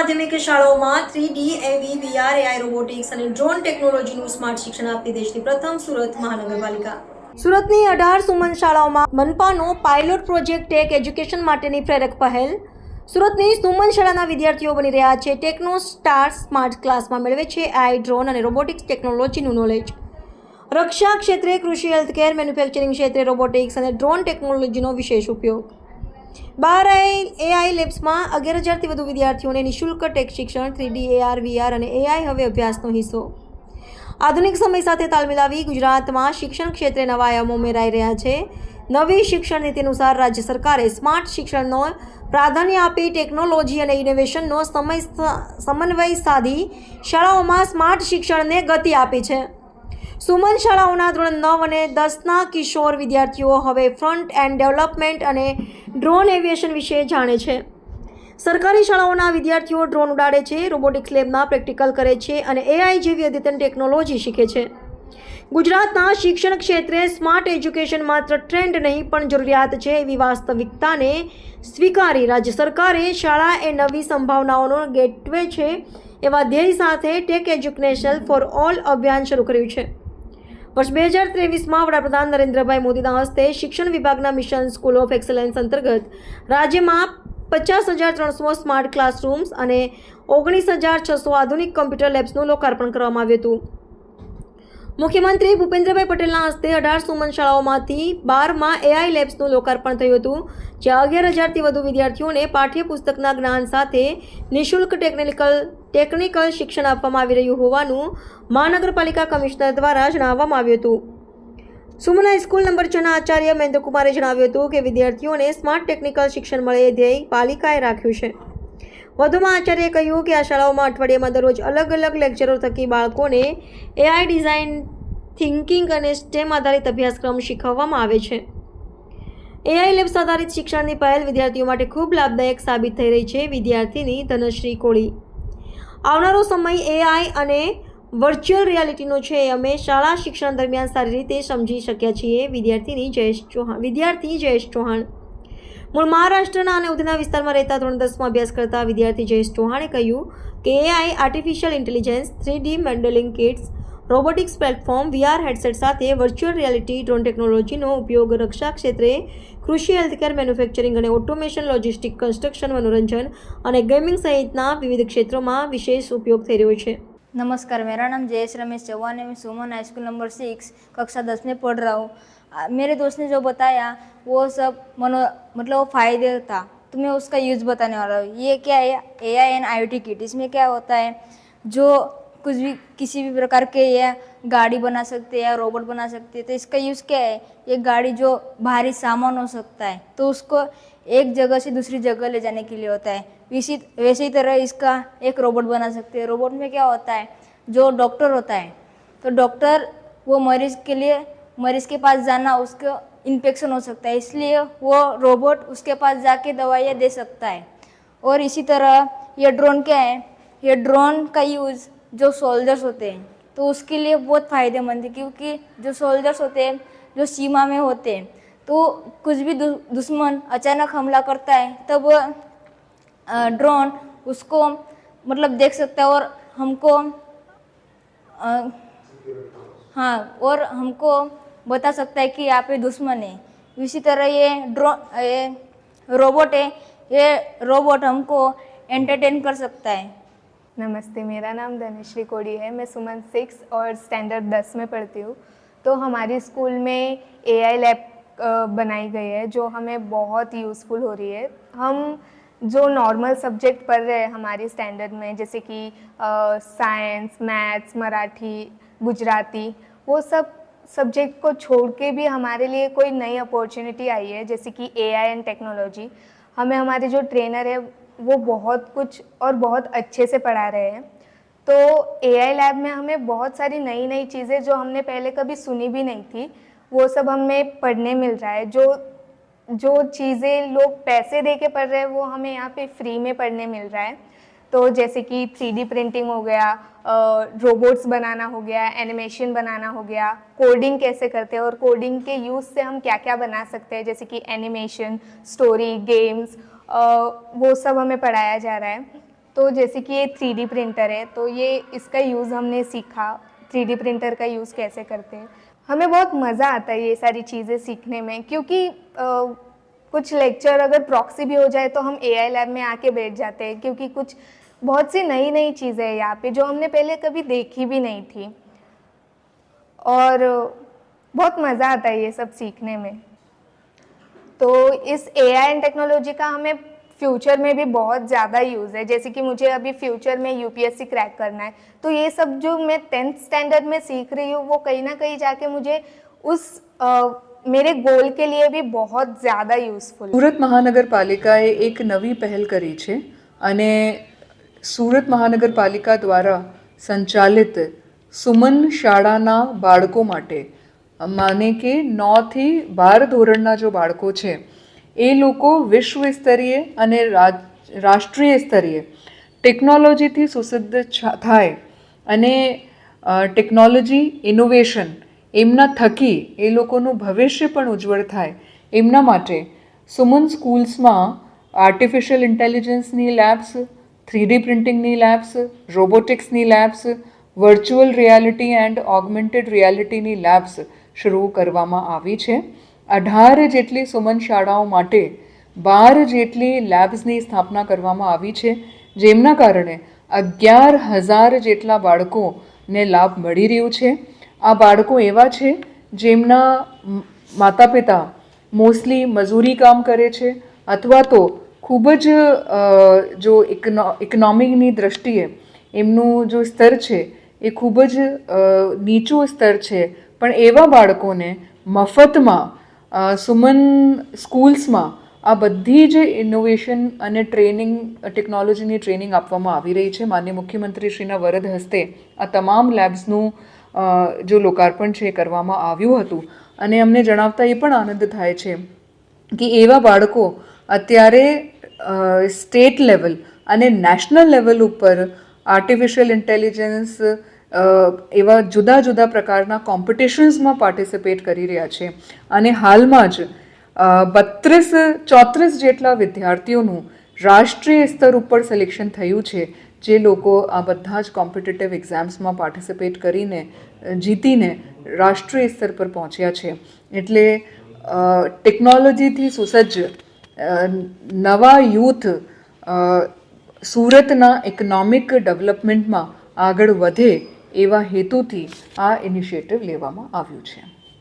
માધ્યમિક શાળાઓમાં three D એવી વીઆર એઆઈ, રોબોટિક્સ અને ડ્રોન ટેકનોલોજીનું સ્માર્ટ શિક્ષણ આપતી દેશની પ્રથમ સુરત મહાનગરપાલિકા. સુરતની અઢાર સુમન શાળાઓમાં મનપાનો પાયલોટ પ્રોજેક્ટ ટેક એજ્યુકેશન માટેની પ્રેરક પહેલ. સુરતની સુમન શાળાના વિદ્યાર્થીઓ બની રહ્યા છે ટેકનો સ્ટાર સ્માર્ટ ક્લાસમાં મેળવે છે આઈ ડ્રોન અને રોબોટિક્સ ટેકનોલોજીનું નોલેજ રક્ષા ક્ષેત્રે કૃષિ હેલ્થકેર મેન્યુફેક્ચરિંગ ક્ષેત્રે રોબોટિક્સ અને ડ્રોન ટેકનોલોજીનો વિશેષ ઉપયોગ. બાર એઆઈ લેબ્સમાં અગિયાર હજારથી વધુ વિદ્યાર્થીઓને નિઃશુલ્ક ટેક શિક્ષણ થ્રીડી એઆર વીઆર અને એઆઈ હવે અભ્યાસનો હિસ્સો. આધુનિક સમય સાથે તાલ મિલાવી ગુજરાતમાં શિક્ષણ ક્ષેત્રે નવા આયામો ઉમેરાઈ રહ્યા છે. નવી શિક્ષણ નીતિ અનુસાર રાજ્ય સરકારે સ્માર્ટ શિક્ષણનો પ્રાધાન્ય આપી ટેકનોલોજી અને ઇનોવેશનનો સમય સમન્વય સાધી શાળાઓમાં સ્માર્ટ શિક્ષણને ગતિ આપી છે. સુમન શાળાઓના ધોરણ નવ અને દસના કિશોર વિદ્યાર્થીઓ હવે ફ્રન્ટ એન્ડ ડેવલપમેન્ટ અને ડ્રોન એવિએશન વિશે જાણે છે. સરકારી શાળાઓના વિદ્યાર્થીઓ ડ્રોન ઉડાડે છે, રોબોટિક્સ લેબમાં પ્રેક્ટિકલ કરે છે અને એઆઈ જેવી અદ્યતન ટેકનોલોજી શીખે છે. ગુજરાતના શિક્ષણ ક્ષેત્રે સ્માર્ટ એજ્યુકેશન માત્ર ટ્રેન્ડ નહીં, પણ જરૂરિયાત છે એવી વાસ્તવિકતાને સ્વીકારી રાજ્ય સરકારે શાળા એ નવી સંભાવનાઓનો ગેટવે છે એવા ધ્યેય સાથે ટેક એજ્યુકેશન ફોર ઓલ અભિયાન શરૂ કર્યું છે. વર્ષ બે હજાર ત્રેવીસમાં વડાપ્રધાન નરેન્દ્રભાઈ મોદીના હસ્તે શિક્ષણ વિભાગના મિશન સ્કૂલ ઓફ એક્સલન્સ અંતર્ગત રાજ્યમાં પચાસ હજાર ત્રણસો સ્માર્ટ ક્લાસરૂમ્સ અને ઓગણીસ હજાર છસો આધુનિક કમ્પ્યુટર લેબ્સનું લોકાર્પણ કરવામાં આવ્યું હતું. મુખ્યમંત્રી ભૂપેન્દ્રભાઈ પટેલના હસ્તે અઢાર સુમન શાળાઓમાંથી બારમાં એઆઈ લેબ્સનું લોકાર્પણ થયું હતું, જ્યાં અગિયાર હજારથી વધુ વિદ્યાર્થીઓને પાઠ્યપુસ્તકના જ્ઞાન સાથે નિઃશુલ્ક ટેકનિકલ ટેકનિકલ શિક્ષણ આપવામાં આવી રહ્યું હોવાનું મહાનગરપાલિકા કમિશનર દ્વારા જણાવવામાં આવ્યું હતું. સુમના સ્કૂલ નંબર છના આચાર્ય મહેન્દ્રકુમારે જણાવ્યું હતું કે વિદ્યાર્થીઓને સ્માર્ટ ટેકનિકલ શિક્ષણ મળે એ ધ્યેય પાલિકાએ રાખ્યું છે. વધુમાં આચાર્યએ કહ્યું કે આ શાળાઓમાં અઠવાડિયામાં દરરોજ અલગ અલગ લેક્ચરો થકી બાળકોને એઆઈ ડિઝાઇન, થિંકિંગ અને સ્ટેમ આધારિત અભ્યાસક્રમ શીખવવામાં આવે છે. એઆઈ લેબ્સ આધારિત શિક્ષણની પહેલ વિદ્યાર્થીઓ માટે ખૂબ લાભદાયક સાબિત થઈ રહી છે. વિદ્યાર્થીની ધનશ્રી કોળી આવનારો સમય એઆઈ અને વર્ચ્યુઅલ રિયાલિટીનો છે અમે શાળા શિક્ષણ દરમિયાન સારી રીતે સમજી શક્યા છીએ. વિદ્યાર્થીની જયેશ ચૌહાણ, વિદ્યાર્થી જયેશ ચૌહાણ. મૂળ મહારાષ્ટ્રના અને ઉધના વિસ્તારમાં રહેતા ધોરણ દસમાં અભ્યાસ કરતા વિદ્યાર્થી જયેશ ચૌહાણે કહ્યું કે AI artificial intelligence three D modelling kits robotics platform VR headset સાથે વર્ચ્યુઅલ રિયાલિટી ડ્રોન ટેકનોલોજીનો ઉપયોગ રક્ષા ક્ષેત્રે કૃષિ હેલ્થકેર મેન્યુફેક્ચરિંગ અને ઓટોમેશન લોજિસ્ટિક કન્સ્ટ્રક્શન મનોરંજન અને ગેમિંગ સહિતના વિવિધ ક્ષેત્રોમાં વિશેષ ઉપયોગ થઈ રહ્યો છે नमस्कार मेरा नाम जयेश रमेश चौहान है मैं Suman high school number six कक्षा दस में पढ़ रहा हूँ आ, मेरे दोस्त ने जो बताया वो सब मनो मतलब वो फ़ायदे था तो मैं उसका यूज़ बताने वाला हूँ ये क्या है A I N I T kit इसमें क्या होता है जो कुछ भी किसी भी प्रकार के या गाड़ी बना सकते हैं या रोबोट बना सकते हैं तो इसका यूज़ क्या है? ये गाड़ी जो भारी सामान हो सकता है तो उसको एक जगह से दूसरी जगह ले जाने के लिए होता है। इसी वैसे ही तरह इसका एक रोबोट बना सकते हैं। रोबोट में क्या होता है? जो डॉक्टर होता है तो डॉक्टर वो मरीज के लिए मरीज के पास जाना उसको इन्फेक्शन हो सकता है इसलिए वो रोबोट उसके पास जाके दवाइयाँ दे सकता है। और इसी तरह ये ड्रोन क्या है? ये ड्रोन का यूज़ जो सोल्जर्स होते हैं तो उसके लिए बहुत फ़ायदेमंद है क्योंकि जो सोल्जर्स होते हैं जो सीमा में होते हैं तो कुछ भी दु, दुश्मन अचानक हमला करता है तब अ, ड्रोन उसको मतलब देख सकता है और हमको अ, हाँ और हमको बता सकता है कि यहाँ पे दुश्मन है इसी तरह ये ड्रोन ये रोबोट है ये रोबोट हमको एंटरटेन कर सकता है नमस्ते, मेरा नाम धनश्री कोड़ी है। मैं सुमन सिक्स और स्टैंडर्ड दस में पढ़ती हूँ। तो हमारी स्कूल में एआई लैब बनाई गई है, जो हमें बहुत यूज़फुल हो रही है। हम जो नॉर्मल सब्जेक्ट पढ़ रहे हैं हमारे स्टैंडर्ड में, जैसे कि साइंस मैथ्स मराठी, गुजराती, वो सब सब्जेक्ट को छोड़ के भी हमारे लिए कोई नई अपॉर्चुनिटी आई है, जैसे कि एआई एंड टेक्नोलॉजी हमें हमारे जो ट्रेनर है वो बहुत कुछ और बहुत अच्छे से पढ़ा रहे हैं। तो एआई लैब में हमें बहुत सारी नई नई चीज़ें जो हमने पहले कभी सुनी भी नहीं थी, वो सब हमें पढ़ने मिल रहा है। जो जो चीज़ें लोग पैसे दे के पढ़ रहे हैं, वो हमें यहाँ पे फ्री में पढ़ने मिल रहा है। तो जैसे कि थ्री प्रिंटिंग हो गया रोबोट्स बनाना हो गया एनिमेशन बनाना हो गया कोडिंग कैसे करते हैं और कोडिंग के यूज़ से हम क्या क्या बना सकते हैं? जैसे कि एनिमेशन स्टोरी गेम्स वो सब हमें पढ़ाया जा रहा है। तो जैसे कि ये थ्री प्रिंटर है तो ये इसका यूज़ हमने सीखा। थ्री प्रिंटर का यूज़ कैसे करते हैं? हमें बहुत मज़ा आता है ये सारी चीज़ें सीखने में क्योंकि अ, कुछ लेक्चर अगर प्रॉक्सी भी हो जाए तो हम एआई लैब में आके बैठ जाते हैं क्योंकि कुछ बहुत सी नई नई चीज़ें हैं यहाँ पे जो हमने पहले कभी देखी भी नहीं थी। और बहुत मज़ा आता है ये सब सीखने में। तो इस ए आई एंड टेक्नोलॉजी का हमें फ्यूचर में भी बहुत ज़्यादा यूज़ है जैसे कि मुझे अभी फ्यूचर में यूपीएससी क्रैक करना है तो ये सब जो मैं टेंथ स्टैंडर्ड में सीख रही हूँ वो कहीं ना कहीं जाके मुझे उस अ, मेरे गोल के लिए भी बहुत ज़्यादा યુઝફુલ સુરત મહાનગરપાલિકાએ એક નવી પહેલ કરી છે અને સુરત મહાનગરપાલિકા દ્વારા સંચાલિત સુમન શાળાના બાળકો માટે માને કે નોથી બાર ધોરણના જો બાળકો છે, એ લોકો વિશ્વ સ્તરીય અને રાષ્ટ્રીય સ્તરીય ટેકનોલોજીથી સુસિદ્ધ થાય અને ટેકનોલોજી ઇનોવેશન એમના થકી એ લોકોનું ભવિષ્ય પણ ઉજ્જવળ થાય એમના માટે સુમન સ્કૂલ્સમાં આર્ટિફિશિયલ ઇન્ટેલિજન્સની લેબ્સ, થ્રીડી પ્રિન્ટિંગની labs, રોબોટિક્સની labs, virtual reality and augmented રિયાલિટીની labs શરૂ કરવામાં આવી છે. અઢાર જેટલી સુમન શાળાઓ માટે બાર જેટલી લેબ્સની સ્થાપના કરવામાં આવી છે, જેમના કારણે અગિયાર હજાર જેટલા બાળકોને લાભ મળી રહ્યું છે. આ બાળકો એવા છે, જેમના માતા પિતા મોસ્ટલી મજૂરી કામ કરે છે અથવા તો ખૂબ જ જો ઇકનો, ઇકોનોમીની દ્રષ્ટિએ એમનું જો સ્તર છે એ ખૂબ જ નીચું સ્તર છે પણ એવા બાળકોને મફતમાં સુમન સ્કૂલ્સમાં આ બધી જ ઇનોવેશન અને ટ્રેનિંગ ટેકનોલોજીની ટ્રેનિંગ આપવામાં આવી રહી છે. માન્ય મુખ્યમંત્રીશ્રીના વરદ હસ્તે આ તમામ લેબ્સનું જો લોકાર્પણ છે કરવામાં આવ્યું હતું. અને અમને જણાવતા એ પણ આનંદ થાય છે કે એવા બાળકો અત્યારે સ્ટેટ લેવલ અને નેશનલ લેવલ ઉપર આર્ટિફિશિયલ ઇન્ટેલિજન્સ એવા જુદા જુદા પ્રકારના કોમ્પિટિશન્સમાં પાર્ટિસિપેટ કરી રહ્યા છે. અને હાલમાં જ બત્રીસ, ચોત્રીસ જેટલા વિદ્યાર્થીઓનું રાષ્ટ્રીય સ્તર ઉપર સિલેક્શન થયું છે, જે લોકો આ બધા જ કોમ્પિટિટિવ એક્ઝામ્સમાં પાર્ટિસિપેટ કરીને જીતીને રાષ્ટ્રીય સ્તર પર પહોંચ્યા છે. એટલે ટેકનોલોજીથી સુસજ્જ નવા યુથ સુરતના ઇકોનોમિક ડેવલપમેન્ટમાં આગળ વધે એવા હેતુથી આ ઇનિશિયેટિવ લેવામાં આવ્યું છે.